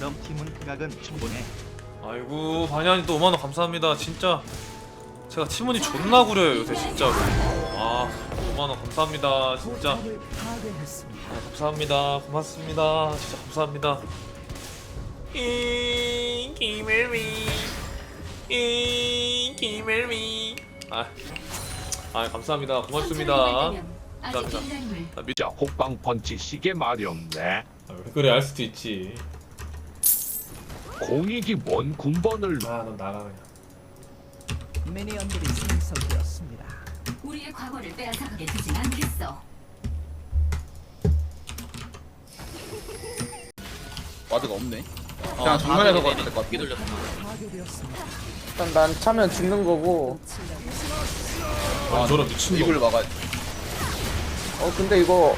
그럼 팀원 극악은 충분해. 아이고 반야님 또 5만원 감사합니다. 진짜 제가 팀원이 존나 구려요 요새 진짜로 아 5만원 감사합니다 진짜. 아, 감사합니다. 고맙습니다. 진짜 감사합니다. 이 김일미. 이 김일미. 아, 아 감사합니다. 고맙습니다. 감사합니다. 아, 미... 자 호빵 펀치 시계 말이 없네. 아, 왜 그래? 알 수도 있지 공익이 뭔 군번을 아넌 나가 그냥 미니언들이 생성되었습니다. 우리의 과거를 빼앗아가게 두진 않겠어. 와드가 없네. 어, 그냥 정면에서 걸어도 될것 같아. 돌렸어. 일단 난 차면 죽는 거고 아 저런 미친놈 이걸 막아. 어 근데 이거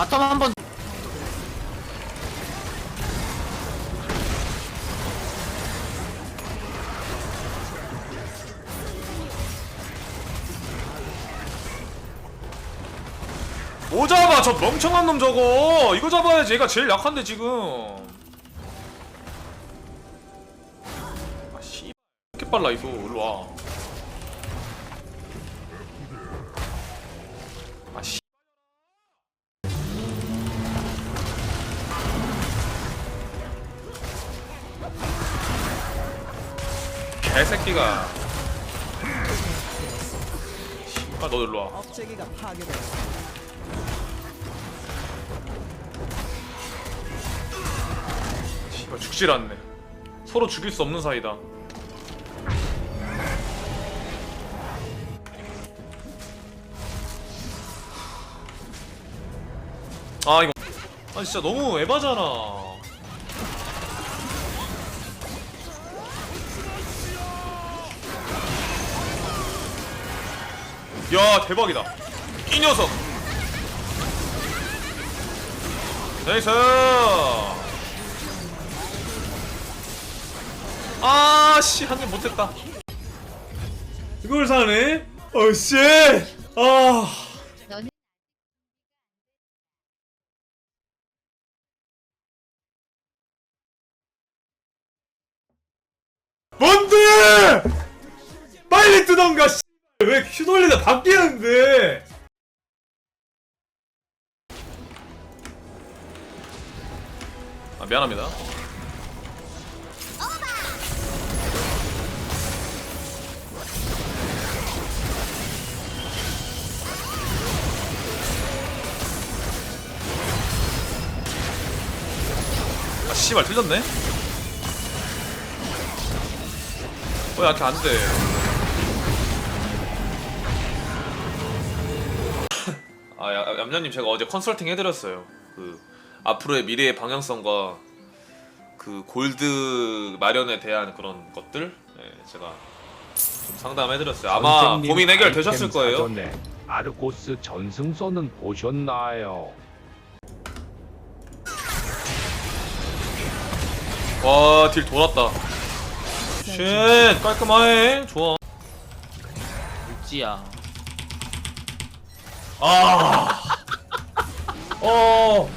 바텀 한번. 뭐 잡아? 저 멍청한 놈 저거. 이거 잡아야지. 얘가 제일 약한데 지금. 아씨. 이렇게 빨라 이거. 일로와. 아씨 개새끼가 씨발 너 일로 와 업체기가 파괴되었습니다. 씨발 죽질 않네. 서로 죽일 수 없는 사이다. 아 이거 아 진짜 너무 에바잖아. 야 대박이다. 이 녀석. 나이스. 아씨 한 입 못했다 이걸 사네? 어씨 아 뭔데 빨리 뜨던가 씨. 왜 휘둘리다 바뀌는데. 아 미안합니다. 아 씨발 틀렸네? 왜 이렇게 안 돼 아 야- 얌얌님 제가 어제 컨설팅 해드렸어요 그 앞으로의 미래의 방향성과 그 골드 마련에 대한 그런 것들 네, 제가 좀 상담해드렸어요 아마 선생님 고민 해결 아이템 되셨을 거예요 사전에 아르고스 전승선은 보셨나요? 와 딜 돌았다 쉣 깔끔하네 좋아 물지야. 아. 어.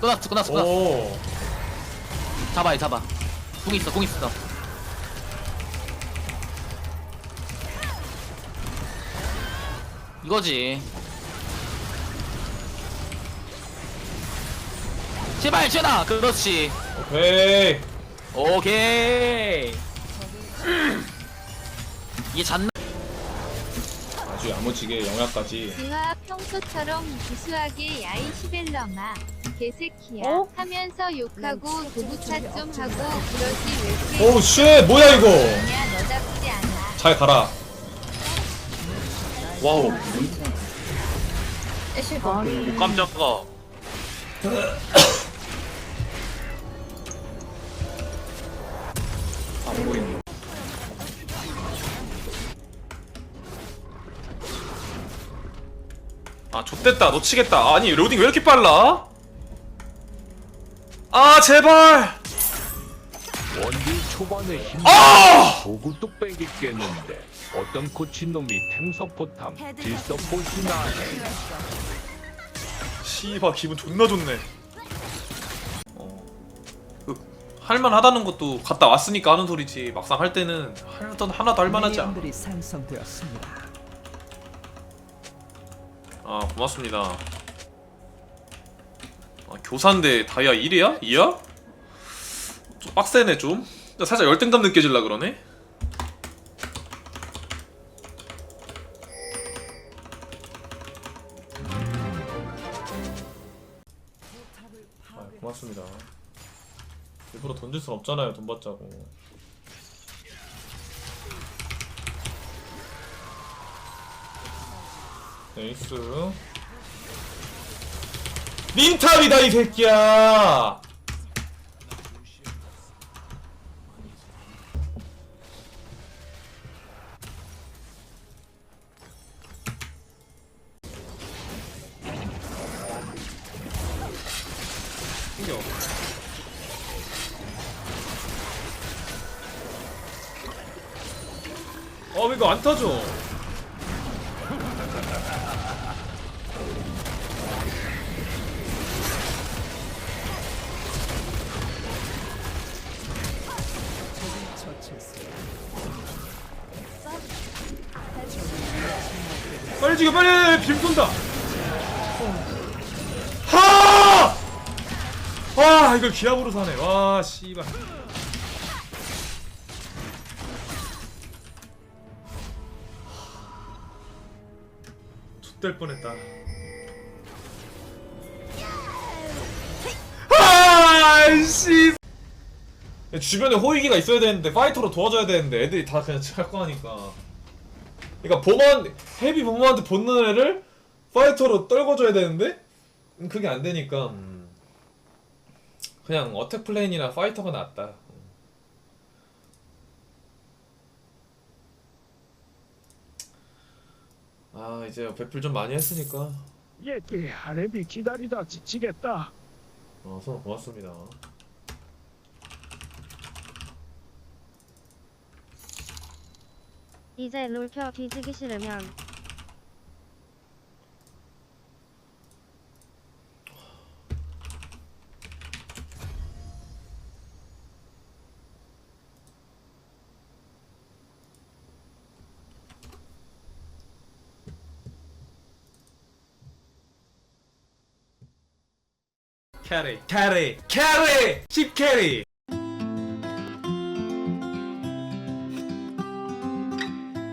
끝났어 끝났어 끝났어. 오. 잡아 잡아. 궁 있어 궁 있어. 이거지. 제발 쥐나 그렇지. 오케이. 오케이. 이게 잤 나? 아주 야무지게 영약까지. 그아 평소처럼 구수하게 야이 시벨러마 개새끼야 어? 하면서 욕하고 도구차 좀 하고 그러지 왜 이렇게 오우 쉣 뭐야 이거. 너답지 않아 잘 가라. 와우. 오, 깜짝아. 안 보이네. 아, 좆됐다. 놓치겠다. 아니, 로딩 왜 이렇게 빨라? 아, 제발! 원딜 초반에 힘 도구 뚝배기겠는데 어떤 코치놈이 템서포탐 질서포시나 해 씨바 기분 존나 좋네. 어. 그, 할만하다는 것도 갔다 왔으니까 하는 소리지 막상 할 때는 하나도 하나도 할만하지 않아. 미니언들이 생성되었습니다. 아 고맙습니다. 아, 교사인데 다이아 1이야? 2야? 좀 빡세네 좀. 살짝 열등감 느껴질라 그러네. 아, 고맙습니다. 일부러 던질 순 없잖아요 돈 받자고. 네이스. 닌탑이다 이 새끼야. 어, 왜 이거 안 타죠? 빨리 죽여 빨리 빔 쏜다. 하! 와 이걸 기압으로 사네. 와 씨발. X될 뻔했다. 아이씨. 주변에 호위기가 있어야 되는데 파이터로 도와줘야 되는데 애들이 다 그냥 찰거 하니까 그러니까 봄한 헤비 봄한테 붙는 애를 파이터로 떨궈줘야 되는데? 음, 그게 안 되니까. 음, 그냥 어택 플레인이나 파이터가 낫다. 아 이제 배필 좀 많이 했으니까. 얘기 하렘이 기다리다 지치겠다. 어 서로 고맙습니다. 이제 롤켜 뒤지기 싫으면. 캐리. 캐리. 캐리. 10 캐리